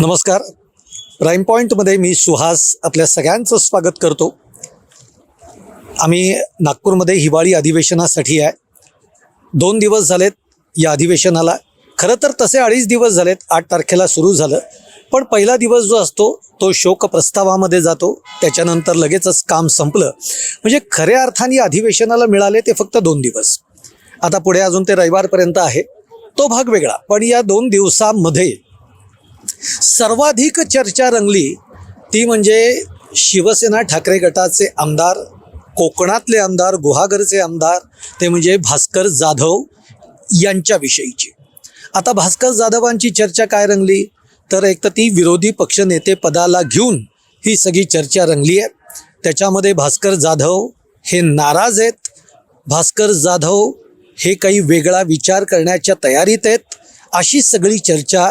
नमस्कार. प्राईम पॉईंटमध्ये मी सुहास आपल्या सगळ्यांचं स्वागत करतो. आम्ही नागपूरमध्ये हिवाळी अधिवेशनासाठी आहे. दोन दिवस झालेत या अधिवेशनाला. खरं तर तसे अडीच दिवस झालेत आठ तारखेला सुरू झालं. पण पहिला दिवस जो असतो तो शोक प्रस्तावामध्ये जातो. त्याच्यानंतर लगेचच काम संपलं. म्हणजे खऱ्या अर्थाने अधिवेशनाला मिळाले ते फक्त दोन दिवस. आता पुढे अजून ते रविवारपर्यंत आहे. तो भाग वेगळा. पण या दोन दिवसामध्ये सर्वाधिक चर्चा रंगली ती म्हणजे शिवसेना ठाकरे गटाचे आमदार कोकणातले आमदार गुहागरचे आमदार ते म्हणजे भास्कर जाधव यांच्याविषयीची. आता भास्कर जाधवांची चर्चा काय रंगली? तर एक तर ती विरोधी पक्षनेते पदाला घेऊन ही सगळी चर्चा रंगली आहे. त्याच्यामध्ये भास्कर जाधव हे नाराज आहेत. भास्कर जाधव हे काही वेगळा विचार करण्याच्या तयारीत आहेत. अशी सगळी चर्चा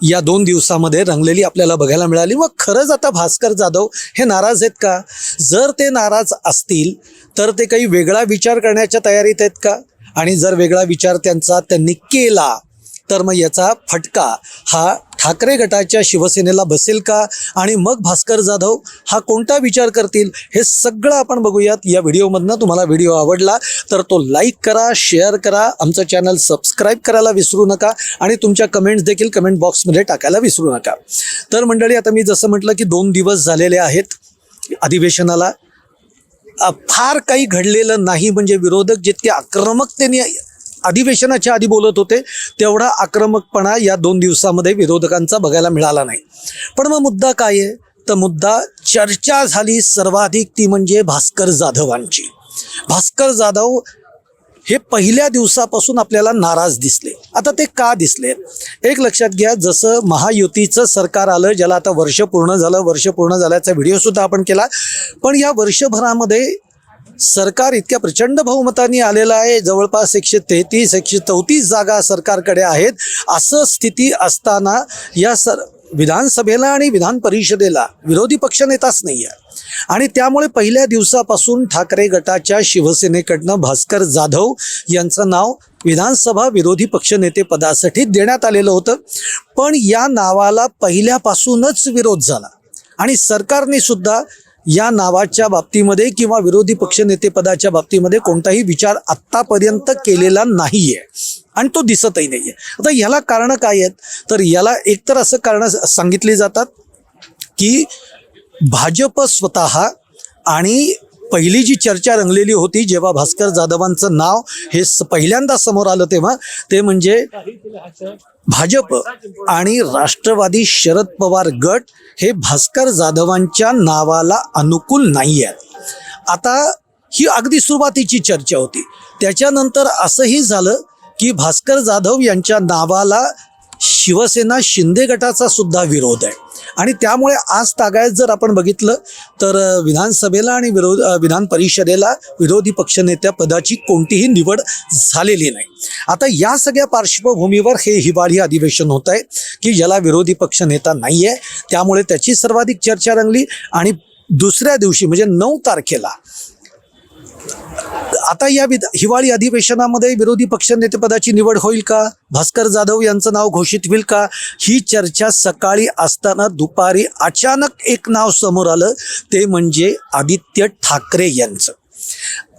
या दोन दिवसामध्ये रंगलेली आपल्याला बघायला मिळाली व खरंच आता भास्कर जाधव हे नाराज आहेत का? जर ते नाराज असतील तर ते काही वेगळा विचार करण्याच्या तयारीत आहेत का? आणि जर वेगळा विचार त्यांचा त्यांनी केला तर मग याचा फटका हा ठाकरे गटाच्या शिवसेनेला बसेल का? आणि मग भास्कर जाधव हा कोणता विचार करतील? हे सगळं आपण बघूयात. या व्हिडिओमधनं तुम्हाला व्हिडिओ आवडला तर तो लाईक करा शेअर करा आमचं चॅनल सबस्क्राईब करायला विसरू नका आणि तुमच्या कमेंट्स देखील कमेंट बॉक्समध्ये टाकायला विसरू नका. तर मंडळी आता मी जसं म्हटलं की दोन दिवस झालेले आहेत अधिवेशनाला. फार काही घडलेलं नाही. म्हणजे विरोधक जितके आक्रमकतेने अधिवेशनाच्या आधी बोलत होते तेवढा आक्रमकपणा या दोन दिवसामध्ये विरोधकांचा बघायला मिळाला नाही. पण मग मुद्दा काय आहे? तर मुद्दा चर्चा झाली सर्वाधिक ती म्हणजे भास्कर जाधवांची. भास्कर जाधव हे पहिल्या दिवसापासून आपल्याला नाराज दिसले. आता ते का दिसले? एक लक्षात घ्या जसं महायुतीचं सरकार आलं ज्याला आता वर्ष पूर्ण झालं वर्ष पूर्ण झाल्याचा व्हिडिओसुद्धा आपण केला पण या वर्षभरामध्ये सरकार इतक्या प्रचंड बहुमताने आलेलं आहे. जवळपास एकशे तेहतीस एकशे चौतीस जागा सरकारकडे आहेत. असं स्थिती असताना या सर विधानसभेला आणि विधान परिषदेला विरोधी पक्षनेताच नाही आहे आणि त्यामुळे पहिल्या दिवसापासून ठाकरे गटाच्या शिवसेनेकडनं भास्कर जाधव यांचं नाव विधानसभा विरोधी पक्षनेते पदासाठी देण्यात आलेलं होतं. पण या नावाला पहिल्यापासूनच विरोध झाला. आणि सरकारने सुद्धा या नावाच्या बाबतीमध्ये किंवा विरोधी पक्षनेतेपदाच्या बाबतीमध्ये कोणताही विचार आत्तापर्यंत केलेला नाही आहे आणि तो दिसतही नाही आहे आता याला कारणं काय आहेत? तर याला एकतर असं कारणं सांगितली जातात की भाजप स्वतः आणि पहिली जी चर्चा रंगलेली होती जेव्हा भास्कर जाधवांचं नाव हे पहिल्यांदा समोर आलं तेव्हा ते म्हणजे भाजप आणि राष्ट्रवादी शरद पवार गट हे भास्कर जाधवांच्या नावाला अनुकूल नाही आहेत आता ही अगदी सुरुवातीची चर्चा होती. त्याच्यानंतर असंही झालं की भास्कर जाधव यांच्या नावाला शिवसेना शिंदे गटाचा सुद्धा विरोध आहे. आणि त्यामुळे आज तागायत जर आपण बघितलं तर विधानसभेला आणि विरोध विधान परिषदेला विरोधी पक्षनेत्या पदाची कोणतीही निवड झालेली नाही. आता या सगळ्या पार्श्वभूमीवर हे हिवाळी अधिवेशन होत आहे की ज्याला विरोधी पक्षनेता नाही आहे त्यामुळे त्याची सर्वाधिक चर्चा रंगली आणि दुसऱ्या दिवशी म्हणजे नऊ तारखेला आता या विध हिवाळी अधिवेशनामध्ये विरोधी पक्षनेतेपदाची निवड होईल का? भास्कर जाधव यांचं नाव घोषित होईल का? ही चर्चा सकाळी असताना दुपारी अचानक एक नाव समोर आलं ते म्हणजे आदित्य ठाकरे यांचं.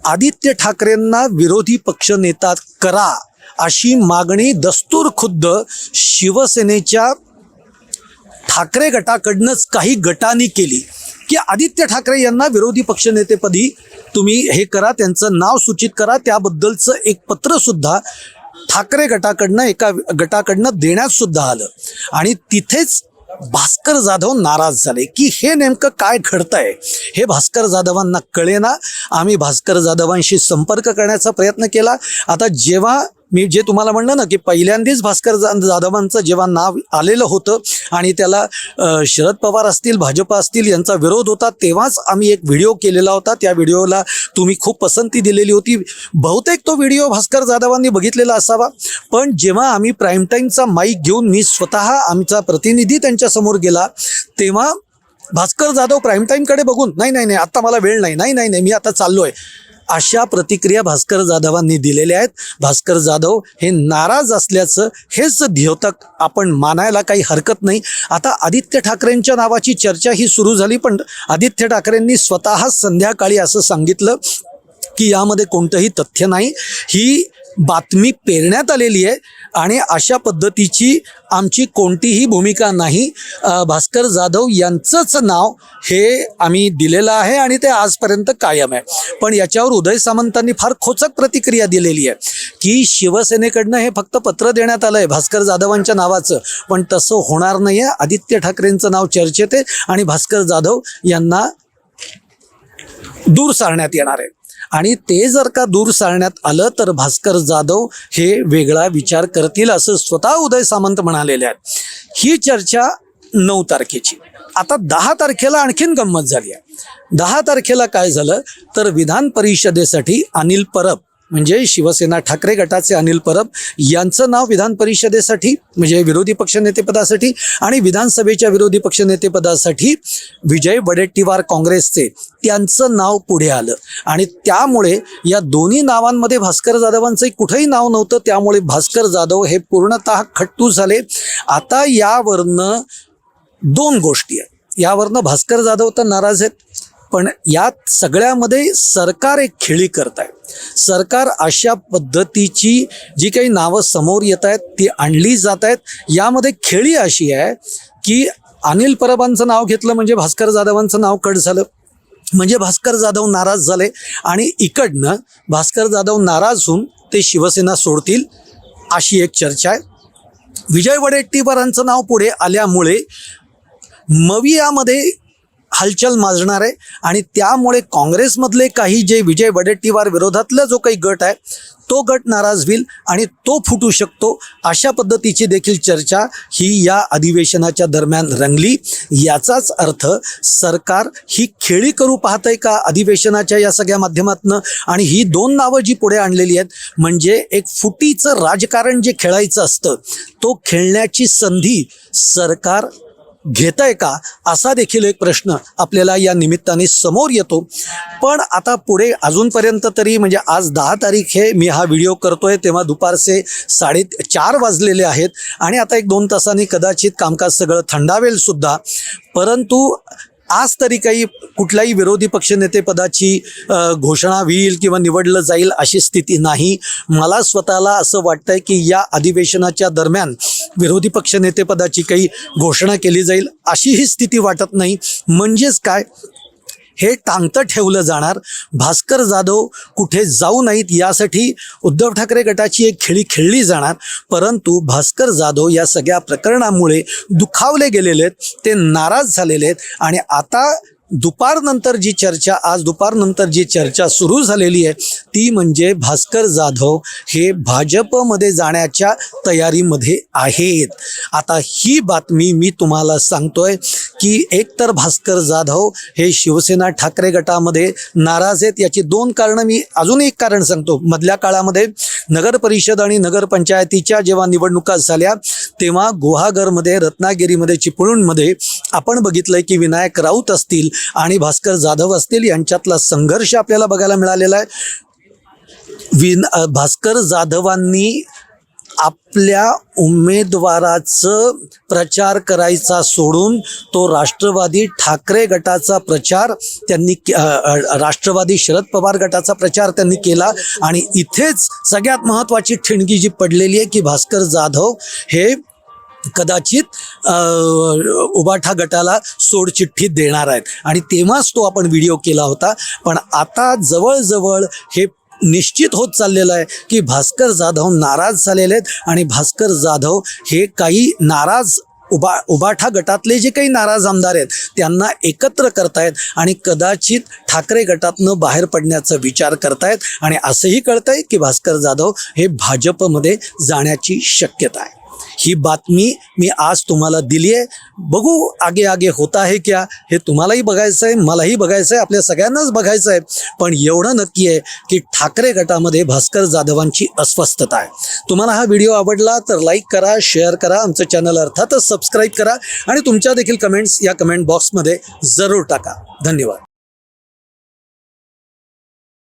आदित्य ठाकरेंना विरोधी पक्षनेता करा अशी मागणी दस्तूर खुद्द शिवसेनेच्या ठाकरे गटाकडनंच काही गटांनी केली. की आदित्य ठाकरे यांना विरोधी पक्षनेतेपदी तुम्ही हे करा त्यांचं नाव सूचित करा त्याबद्दलचं एक पत्र सुद्धा ठाकरे गटाकडनं एका गटाकडनं देण्यात सुद्धा आलं. आणि तिथेच भास्कर जाधव नाराज झाले की हे नेमकं काय घडतंय? हे भास्कर जाधवांना कळेना. आम्ही भास्कर जाधवांशी संपर्क करण्याचा प्रयत्न केला. आता जेव्हा मी जे तुम्हाला म्हणलं ना की पहिल्यांदाच भास्कर जाधवांचं जेव्हा नाव आलेलं होतं आणि त्याला शरद पवार असतील भाजप असतील यांचा विरोध होता तेव्हाच आम्ही एक व्हिडिओ केलेला होता. त्या व्हिडिओला तुम्ही खूप पसंती दिलेली होती. बहुतेक तो व्हिडिओ भास्कर जाधवांनी बघितलेला असावा. पण जेव्हा आम्ही प्राईम टाईमचा माईक घेऊन मी स्वतः आमचा प्रतिनिधी त्यांच्यासमोर गेला तेव्हा भास्कर जाधव प्राईम टाईमकडे बघून नाही नाही नाही आत्ता मला वेळ नाही नाही नाही नाही मी आता चाललो आहे अशा प्रतिक्रिया भास्कर जाधवांनी दिलेल्या आहेत. भास्कर जाधव हे नाराज असल्याचं हेच द्योतक आपण मानायला काही हरकत नाही. आता आदित्य ठाकरेंच्या नावाची चर्चा ही सुरू झाली पण आदित्य ठाकरेंनी स्वतः संध्याकाळी असं सांगितलं की यामध्ये कोणतंही तथ्य नाही. ही बातमी पेरण्यात आलेली आहे आणि अशा पद्धतीची आमची कोणतीही भूमिका नाही. भास्कर जाधव यांचंच नाव हे आम्ही दिलेलं आहे आणि ते आजपर्यंत कायम आहे. पण याच्यावर उदय सामंतांनी फार खोचक प्रतिक्रिया दिलेली आहे की शिवसेनेकडनं हे फक्त पत्र देण्यात आलं आहे भास्कर जाधवांच्या नावाचं. पण तसं होणार नाही आहे आदित्य ठाकरेंचं नाव चर्चेत आहे आणि भास्कर जाधव यांना दूर सारण्यात येणार आहे. आणि ते जर का दूर सारण्यात आलं तर भास्कर जाधव हे वेगळा विचार करतील असं स्वतः उदय सामंत म्हणालेले आहेत. ही चर्चा नऊ तारखेची. आता दहा तारखेला आणखीन गंमत झाली आहे. दहा तारखेला काय झालं? तर विधान परिषदेसाठी अनिल परब म्हणजे शिवसेना ठाकरे गटाचे अनिल परब यांचं नाव विधान परिषदेसाठी म्हणजे विरोधी पक्षनेतेपदासाठी आणि विधानसभेच्या विरोधी पक्षनेतेपदासाठी विजय वडेट्टीवार काँग्रेसचे त्यांचं नाव पुढे आलं. आणि त्यामुळे या दोन्ही नावांमध्ये भास्कर जाधवांचंही कुठंही नाव नव्हतं त्यामुळे भास्कर जाधव हे पूर्णतः खट्टू झाले. आता यावरनं दोन गोष्टी आहेत. यावरनं भास्कर जाधव तर नाराज आहेत. पण यात सगळ्यामध्ये सरकार एक खेळी करत आहे सरकार अशा पद्धतीची जी काही नावं समोर येत आहेत ती आणली जात आहेत यामध्ये खेळी अशी आहे की अनिल परबांचं नाव घेतलं म्हणजे भास्कर जाधवांचं नाव कट झालं. म्हणजे भास्कर जाधव नाराज झाले आणि इकडनं भास्कर जाधव नाराज होऊन ते शिवसेना सोडतील अशी एक चर्चा आहे. विजय वडेट्टीवारांचं नाव पुढे आल्यामुळे मवियामध्ये हालचाल माजणार आहे. आणि त्यामुळे काँग्रेसमधले काही जे विजय वडेट्टीवार विरोधातला जो काही गट आहे तो गट नाराज होईल आणि तो फुटू शकतो. अशा पद्धतीची देखील चर्चा ही या अधिवेशनाच्या दरम्यान रंगली. याचाच अर्थ सरकार ही खेळी करू पाहत आहे का अधिवेशनाच्या या सगळ्या माध्यमातनं? आणि ही दोन नावं जी पुढे आणलेली आहेत म्हणजे एक फुटीचं राजकारण जे खेळायचं असतं तो खेळण्याची संधी सरकार घेत आहे का? असा देखील एक प्रश्न आपल्याला या निमित्ताने समोर येतो. पण आता पुढे अजूनपर्यंत तरी म्हणजे आज दहा तारीख हे मी हा व्हिडिओ करतोय तेव्हा दुपारचे साडे चार वाजलेले आहेत. आणि आता एक दोन तासांनी कदाचित कामकाज सगळं थंडावेल सुद्धा. परंतु आज तरी काही कुठल्याही विरोधी पक्षनेतेपदाची घोषणा होईल किंवा निवडलं जाईल अशी स्थिती नाही. मला स्वतःला असं वाटतंय की या अधिवेशनाच्या दरम्यान विरोधी पक्षनेतेपदाची काही घोषणा केली जाईल अशी ही स्थिती वाटत नाही. म्हणजेच काय? हे टांगतं ठेवलं जाणार. भास्कर जाधव कुठे जाऊ नाहीत यासाठी उद्धव ठाकरे गटाची एक खेळी खेळली जाणार. परंतु भास्कर जाधव या सगळ्या प्रकरणामुळे दुखावले गेलेले आहेत. ते नाराज झालेले आहेत. आणि आता दुपारनंतर जी चर्चा आज दुपारनंतर जी चर्चा सुरू झालेली आहे ती म्हणजे भास्कर जाधव हे भाजपमध्ये जाण्याच्या तयारीमध्ये आहेत. आता ही बातमी मी तुम्हाला सांगतोय की एकतर भास्कर जाधव हे शिवसेना ठाकरे गटामध्ये नाराज आहेत याची दोन कारणं मी अजून एक कारण सांगतो. मधल्या काळामध्ये नगर परिषद आणि नगरपंचायतीच्या जेव्हा निवडणुका झाल्या तेव्हा गुहागरमध्ये रत्नागिरीमध्ये चिपळूणमध्ये आपण बघितलंय की विनायक राऊत असतील आणि भास्कर जाधव असतील यांच्यातला संघर्ष आपल्याला बघायला मिळालेला आहे. विन भास्कर जाधवांनी आपल्या उमेदवाराचं प्रचार करायचा सोडून तो राष्ट्रवादी ठाकरे गटाचा प्रचार त्यांनी के- राष्ट्रवादी शरद पवार गटाचा प्रचार त्यांनी केला आणि इथेच सगळ्यात महत्त्वाची ठिणगी जी पडलेली आहे की भास्कर जाधव हे कदाचित उबाठा गटाला सोडचिठ्ठी देणार आहेत. आणि तेव्हाच तो आपण व्हिडिओ केला होता. पण आता जवळजवळ हे निश्चित होत चाललेलं आहे की भास्कर जाधव नाराज झालेले आहेत. आणि भास्कर जाधव हे काही नाराज उबा उबाठा गटातले जे काही नाराज आमदार आहेत त्यांना एकत्र करतायत आणि कदाचित ठाकरे गटातनं बाहेर पडण्याचा विचार करतायत. आणि असंही कळतंय की भास्कर जाधव हे भाजपमध्ये जाण्याची शक्यता आहे. ही बातमी मी आज तुम्हाला दिली आहे बघू आगे आगे होता है क्या हे तुम्हालाही बघायचं आहे मलाही बघायचं आहे आपल्या सगळ्यांनाच बघायचं आहे. पण एवढं नक्की आहे की ठाकरे गटामध्ये भास्कर जाधवांची अस्वस्थता आहे. तुम्हाला हा व्हिडिओ आवडला तर लाईक करा शेअर करा आमचं चॅनल अर्थातच सबस्क्राईब करा आणि तुमच्या देखील कमेंट्स या कमेंट बॉक्समध्ये जरूर टाका. धन्यवाद.